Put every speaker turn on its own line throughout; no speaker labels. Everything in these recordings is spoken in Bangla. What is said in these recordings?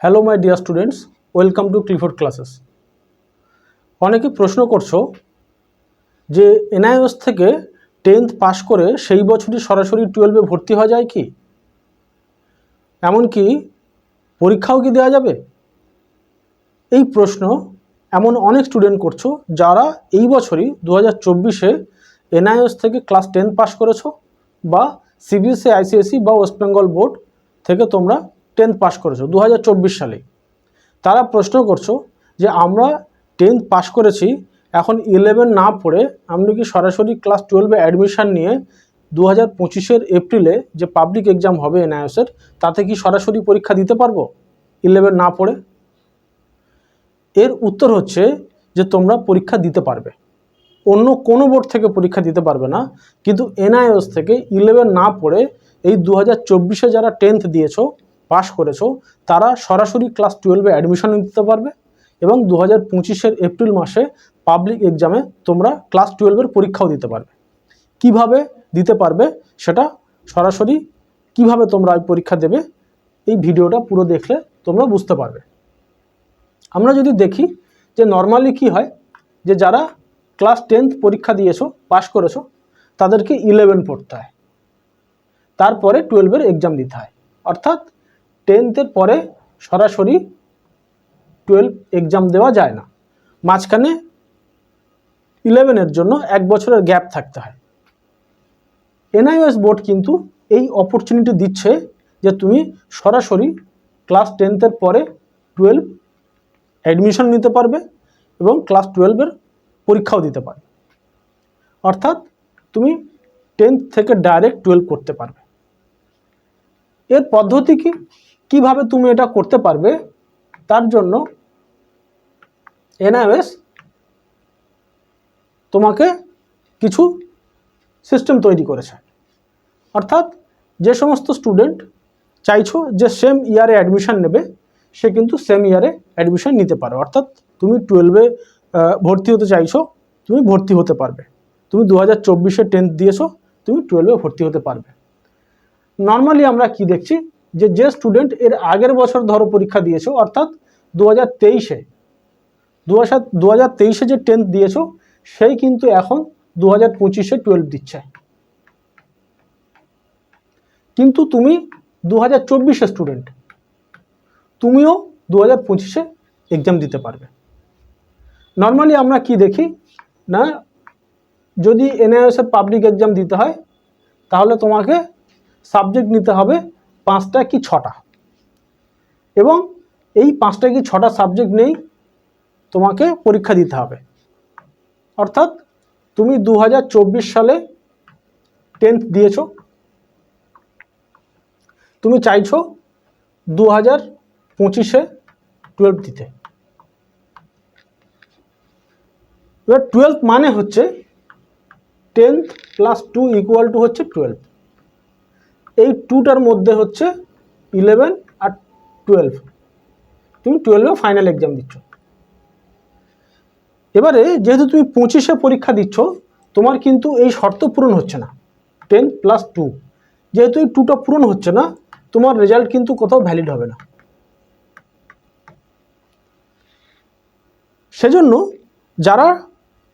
Hello my dear students welcome to Clifford classes অনেকে প্রশ্ন করছ যে এনআইএস থেকে টেন্থ পাশ করে সেই বছরই সরাসরি টুয়েলভে ভর্তি হওয়া যায় কি? এমনকি পরীক্ষাও কি দেওয়া যাবে? এই প্রশ্ন এমন অনেক স্টুডেন্ট করছ যারা এই বছরই দু হাজার চব্বিশে এনআইএস থেকে ক্লাস টেন পাস করেছ বা সিবিএসসি আইসিএসসি বা ওয়েস্ট বেঙ্গল বোর্ড থেকে তোমরা টেন্থ পাস করেছ দু হাজার চব্বিশ সালে। তারা প্রশ্ন করছ যে, আমরা টেন্থ পাস করেছি, এখন ইলেভেন না পড়ে আমরা কি সরাসরি ক্লাস টুয়েলভে অ্যাডমিশান নিয়ে দু হাজার পঁচিশের এপ্রিলে যে পাবলিক এক্সাম হবে এনআইএসের তাতে কি সরাসরি পরীক্ষা দিতে পারব ইলেভেন না পড়ে? এর উত্তর হচ্ছে যে, তোমরা পরীক্ষা দিতে পারবে। অন্য কোনো বোর্ড থেকে পরীক্ষা দিতে পারবে না, কিন্তু এনআইএস থেকে ইলেভেন না পড়ে এই দু হাজার যারা টেন্থ দিয়েছ পাশ করেছ, তারা সরাসরি ক্লাস টুয়েলভে অ্যাডমিশন নিতে পারবে এবং দু হাজার পঁচিশের এপ্রিল মাসে পাবলিক এক্সামে তোমরা ক্লাস টুয়েলভের পরীক্ষাও দিতে পারবে। কীভাবে দিতে পারবে সেটা সরাসরি কীভাবে তোমরা পরীক্ষা দেবে, এই ভিডিওটা পুরো দেখলে তোমরা বুঝতে পারবে। আমরা যদি দেখি যে নর্মালি কি হয়, যে যারা ক্লাস টেন্থ পরীক্ষা দিয়েছ, পাশ করেছ, তাদেরকে ইলেভেন পড়তে হয়। তারপরে টুয়েলভের এক্সাম দিতে হয়। অর্থাৎ টেন্থের পরে সরাসরি টুয়েলভ এক্সাম দেওয়া যায় না। মাঝখানে ইলেভেনের জন্য এক বছরের গ্যাপ থাকতে হয়। এনআইওএস বোর্ড কিন্তু এই অপরচুনিটি দিচ্ছে যে তুমি সরাসরি ক্লাস টেন্থের পরে টুয়েলভ অ্যাডমিশন নিতে পারবে এবং ক্লাস টুয়েলভের পরীক্ষাও দিতে পারবে। অর্থাৎ তুমি টেন্থ থেকে ডাইরেক্ট টুয়েলভ করতে পারবে। এর পদ্ধতি কি? কীভাবে তুমি এটা করতে পারবে? তার জন্য এনআইএস তোমাকে কিছু সিস্টেম তৈরি করেছে। অর্থাৎ যে সমস্ত স্টুডেন্ট চাইছো যে সেম ইয়ারে অ্যাডমিশান নেবে, সে কিন্তু সেম ইয়ারে অ্যাডমিশন নিতে পারে। অর্থাৎ তুমি টুয়েলভে ভর্তি হতে চাইছো, তুমি ভর্তি হতে পারবে। তুমি দু হাজার চব্বিশে টেন্থ দিয়েছ, তুমি টুয়েলভে ভর্তি হতে পারবে। নর্মালি আমরা কি দেখছি? যে যে স্টুডেন্ট এর আগের বছর ধরো পরীক্ষা দিয়েছ, অর্থাৎ দু হাজার তেইশে দু হাজার তেইশে যে টেন্থ দিয়েছ, সেই কিন্তু এখন দু হাজার পঁচিশে টুয়েলভ দিচ্ছে। কিন্তু তুমি দু হাজার চব্বিশে স্টুডেন্ট তুমিও দু হাজার পঁচিশে এক্সাম দিতে পারবে। নর্মালি আমরা কি দেখি? না, যদি এনআইএসের পাবলিক এক্সাম দিতে হয়, তাহলে তোমাকে সাবজেক্ট নিতে হবে পাঁচটা কি ছটা। এবং এই পাঁচটা কি ছটা সাবজেক্ট নেই তোমাকে পরীক্ষা দিতে হবে। অর্থাৎ তুমি দু হাজার চব্বিশ সালে টেন্থ দিয়েছ। তুমি চাইছো দু হাজার পঁচিশে টুয়েলভ দিতে। এবার টুয়েলভ মানে হচ্ছে tenth plus two equal to হচ্ছে টুয়েলভ। এই টুটার মধ্যে হচ্ছে ইলেভেন আর টুয়েলভ তুমি টুয়েলভে ফাইনাল এক্সাম দিচ্ছ। এবারে যেহেতু তুমি পঁচিশে পরীক্ষা দিচ্ছ, তোমার কিন্তু এই শর্ত পূরণ হচ্ছে না। টেন প্লাস টু যেহেতু এই টুটা পূরণ হচ্ছে না, তোমার রেজাল্ট কিন্তু কোথাও ভ্যালিড হবে না। সেজন্য যারা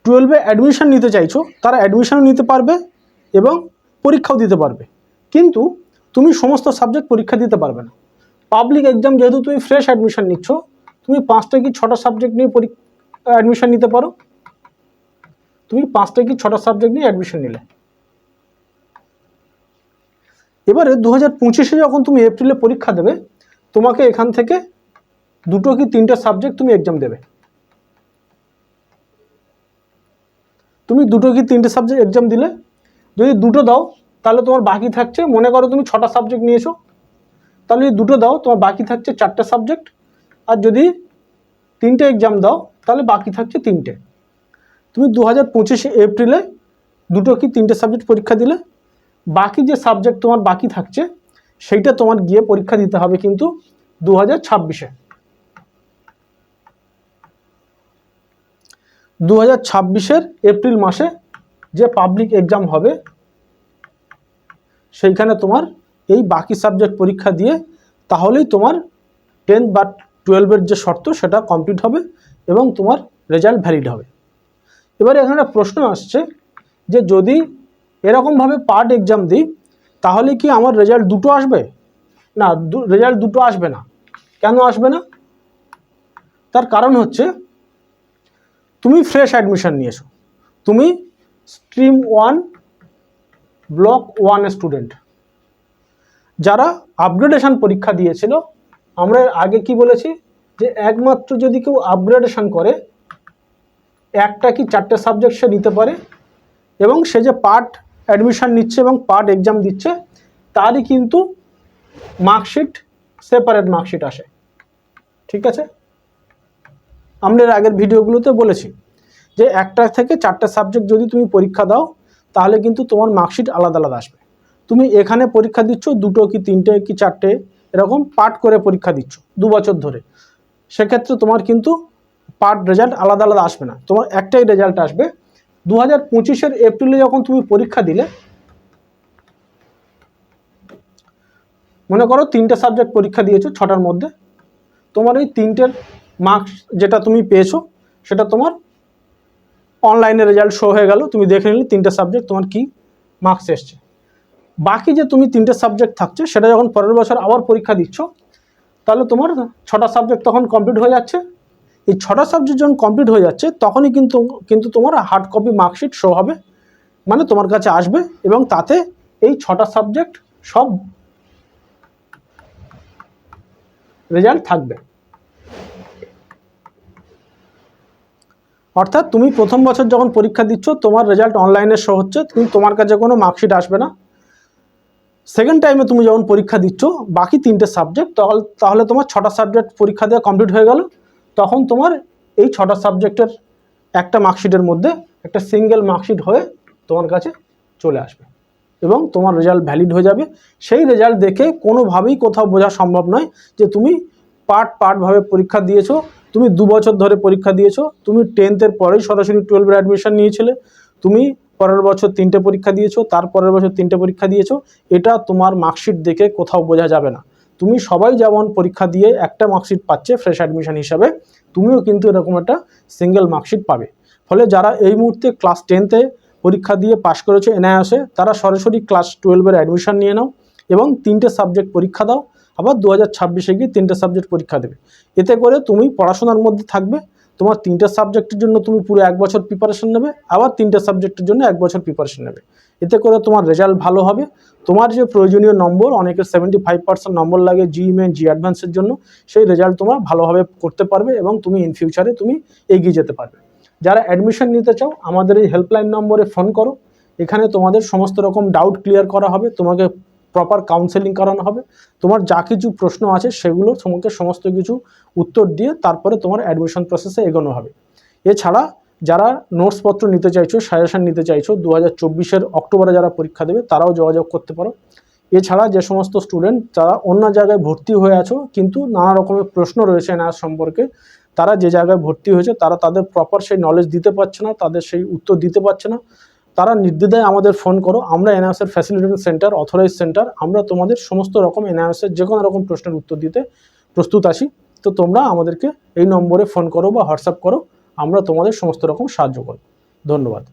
টুয়েলভে অ্যাডমিশন নিতে চাইছো, তারা অ্যাডমিশনও নিতে পারবে এবং পরীক্ষাও দিতে পারবে। কিন্তু তুমি সমস্ত সাবজেক্ট পরীক্ষা দিতে পারবে না। পাবলিক এক্সাম যেহেতু তুমি ফ্রেশ অ্যাডমিশন নিচ্ছ, তুমি পাঁচটা কি ছটা সাবজেক্ট নিয়ে পরীক্ষা অ্যাডমিশন নিতে পারো। তুমি পাঁচটা কি ছটা সাবজেক্ট নিয়ে অ্যাডমিশন নিলে। এবারে দু হাজার পঁচিশে যখন তুমি এপ্রিলে পরীক্ষা দেবে, তোমাকে এখান থেকে দুটো কি তিনটে সাবজেক্ট তুমি এক্সাম দেবে। তুমি দুটো কি তিনটে সাবজেক্ট এক্সাম দিলে? যদি দুটো দাও তাহলে তোমার বাকি থাকছে, মনে করো তুমি ছটা সাবজেক্ট নিয়েছো, তাহলে যদি দুটো দাও, তোমার বাকি থাকছে চারটে সাবজেক্ট আর যদি তিনটে এক্সাম দাও, তাহলে বাকি থাকছে তিনটে। তুমি দু হাজার পঁচিশে এপ্রিলে দুটো কি তিনটে সাবজেক্ট পরীক্ষা দিলে? বাকি যে সাবজেক্ট তোমার বাকি থাকছে, সেইটা তোমার গিয়ে পরীক্ষা দিতে হবে কিন্তু দু হাজার ছাব্বিশে। দু হাজার ছাব্বিশের এপ্রিল মাসে যে পাবলিক এক্সাম হবে সেইখানে তোমার এই বাকি সাবজেক্ট পরীক্ষা দিয়ে তাহলেই তোমার টেন্থ বা টুয়েলভের যে শর্ত সেটা কমপ্লিট হবে এবং তোমার রেজাল্ট ভ্যালিড হবে। এবারে এখানে একটা প্রশ্ন আসছে যে যদি এরকমভাবে পার্ট এক্সাম দিই, তাহলে কি আমার রেজাল্ট দুটো আসবে? না রেজাল্ট দুটো আসবে না। কেন আসবে না? তার কারণ হচ্ছে তুমি ফ্রেশ অ্যাডমিশান নিয়েছো। তুমি stream one block one student যারা আপগ্রেডেশন পরীক্ষা দিয়েছিল, আমরা আগে কি বলেছি? যে একমাত্র যদি কেউ আপগ্রেডেশন করে, একটা কি চারটে সাবজেক্ট সে নিতে পারে এবং সে যে পার্ট অ্যাডমিশন নিচ্ছে এবং পার্ট এক্সাম দিচ্ছে, তারই কিন্তু মার্কশিট সেপারেট মার্কশিট আসে। ঠিক আছে? আমরা আগের ভিডিওগুলোতে বলেছি যে একটা থেকে চারটে সাবজেক্ট যদি তুমি পরীক্ষা দাও তাহলে কিন্তু তোমার মার্কশিট আলাদা আলাদা আসবে। তুমি এখানে পরীক্ষা দিচ্ছ দুটো কি তিনটে কি চারটে, এরকম পার্ট করে পরীক্ষা দিচ্ছ দু বছর ধরে। সেক্ষেত্রে তোমার কিন্তু পার্ট রেজাল্ট আলাদা আলাদা আসবে না। তোমার একটাই রেজাল্ট আসবে। দু হাজার পঁচিশের এপ্রিলে যখন তুমি পরীক্ষা দিলে, মনে করো তিনটে সাবজেক্ট পরীক্ষা দিয়েছ ছটার মধ্যে, তোমার এই তিনটের মার্কস যেটা তুমি পেয়েছ, সেটা তোমার অনলাইনে রেজাল্ট শো হয়ে গেল, তুমি দেখে নিলে তিনটে সাবজেক্ট তোমার কি মার্কস এসছে। বাকি যে তুমি তিনটে সাবজেক্ট থাকছে, সেটা যখন পরের বছর আবার পরীক্ষা দিচ্ছ, তাহলে তোমার ছটা সাবজেক্ট তখন কমপ্লিট হয়ে যাচ্ছে। এই ছটা সাবজেক্ট যখন কমপ্লিট হয়ে যাচ্ছে, তখনই কিন্তু কিন্তু তোমার হার্ড কপি মার্কশিট শো হবে। মানে তোমার কাছে আসবে এবং তাতে এই ছটা সাবজেক্ট সব রেজাল্ট থাকবে। অর্থাৎ তুমি প্রথম বছর যখন পরীক্ষা দিচ্ছ, তোমার রেজাল্ট অনলাইনে শো হচ্ছে, কিন্তু তোমার কাছে কোনো মার্কশিট আসবে না। সেকেন্ড টাইমে তুমি যখন পরীক্ষা দিচ্ছ, বাকি তিনটে সাবজেক্ট তাহলে তোমার ছটা সাবজেক্ট পরীক্ষা দেওয়া কমপ্লিট হয়ে গেল। তখন তোমার এই ছটা সাবজেক্টের একটা মার্কশিটের মধ্যে একটা সিঙ্গেল মার্কশিট হয়ে তোমার কাছে চলে আসবে। এবং তোমার রেজাল্ট ভ্যালিড হয়ে যাবে। সেই রেজাল্ট দেখে কোনোভাবেই কোথাও বোঝা সম্ভব নয় যে তুমি পার্ট পার্টভাবে পরীক্ষা দিয়েছ। তুমি দু বছর ধরে পরীক্ষা দিয়েছ, তুমি টেন্থের পরেই সরাসরি টুয়েলভের অ্যাডমিশন নিয়েছিলে, তুমি পরের বছর তিনটে পরীক্ষা দিয়েছ, তার পরের বছর তিনটে পরীক্ষা দিয়েছ, এটা তোমার মার্কশিট দেখে কোথাও বোঝা যাবে না। তুমি সবাই যেমন পরীক্ষা দিয়ে একটা মার্কশিট পাচ্ছে ফ্রেশ অ্যাডমিশন হিসাবে, তুমিও কিন্তু এরকম একটা সিঙ্গেল মার্কশিট পাবে। ফলে যারা এই মুহূর্তে ক্লাস টেনতে পরীক্ষা দিয়ে পাশ করেছে, এনআইএসে, তারা সরাসরি ক্লাস টুয়েলভের অ্যাডমিশন নিয়ে নাও এবং তিনটে সাবজেক্ট পরীক্ষা দাও আবার দু হাজার ছাব্বিশে গিয়ে তিনটে সাবজেক্ট পরীক্ষা দেবে। এতে করে তুমি পড়াশোনার মধ্যে থাকবে, তোমার তিনটে সাবজেক্টের জন্য তুমি পুরো এক বছর প্রিপারেশন নেবে, আবার তিনটে সাবজেক্টের জন্য এক বছর প্রিপারেশন নেবে। এতে করে তোমার রেজাল্ট ভালো হবে। তোমার যে প্রয়োজনীয় নম্বর, অনেকের সেভেন্টি ফাইভ পার্সেন্ট নম্বর লাগে জি মেন জি অ্যাডভান্সের জন্য, সেই রেজাল্ট তোমার ভালোভাবে করতে পারবে এবং তুমি ইন ফিউচারে তুমি এগিয়ে যেতে পারবে। যারা অ্যাডমিশন নিতে চাও, আমাদের এই হেল্পলাইন নম্বরে ফোন করো। এখানে তোমাদের সমস্ত রকম ডাউট ক্লিয়ার করা হবে, তোমাকে প্রপার কাউন্সেলিং করানো হবে। তোমার যা কিছু প্রশ্ন আছে সেগুলো তোমাকে সমস্ত কিছু উত্তর দিয়ে তারপরে তোমার অ্যাডমিশন প্রসেসে এগোনো হবে। এছাড়া যারা নোটসপত্র নিতে চাইছো সাজেশন নিতে চাইছো দু হাজার অক্টোবরে যারা পরীক্ষা দেবে তারাও যোগাযোগ করতে পারো। এছাড়া যে সমস্ত স্টুডেন্ট যারা অন্য জায়গায় ভর্তি হয়ে আছো, কিন্তু নানা রকমের প্রশ্ন রয়েছে এনআর সম্পর্কে, তারা যে জায়গায় ভর্তি হয়েছে তারা তাদের প্রপার সেই নলেজ দিতে পারছে না, তাদের সেই উত্তর দিতে পারছে না। তারা নির্দ্বিধায় আমাদের ফোন করো, আমরা এনআইএসের ফ্যাসিলিটেশন সেন্টার অথরাইজ সেন্টার আমরা তোমাদের সমস্ত রকম এনআইএসের যে কোনো রকম প্রশ্নের উত্তর দিতে প্রস্তুত আছি। তো তোমরা আমাদেরকে এই নম্বরে ফোন করো বা হোয়াটসঅ্যাপ করো, আমরা তোমাদের সমস্ত রকম সাহায্য করব। ধন্যবাদ।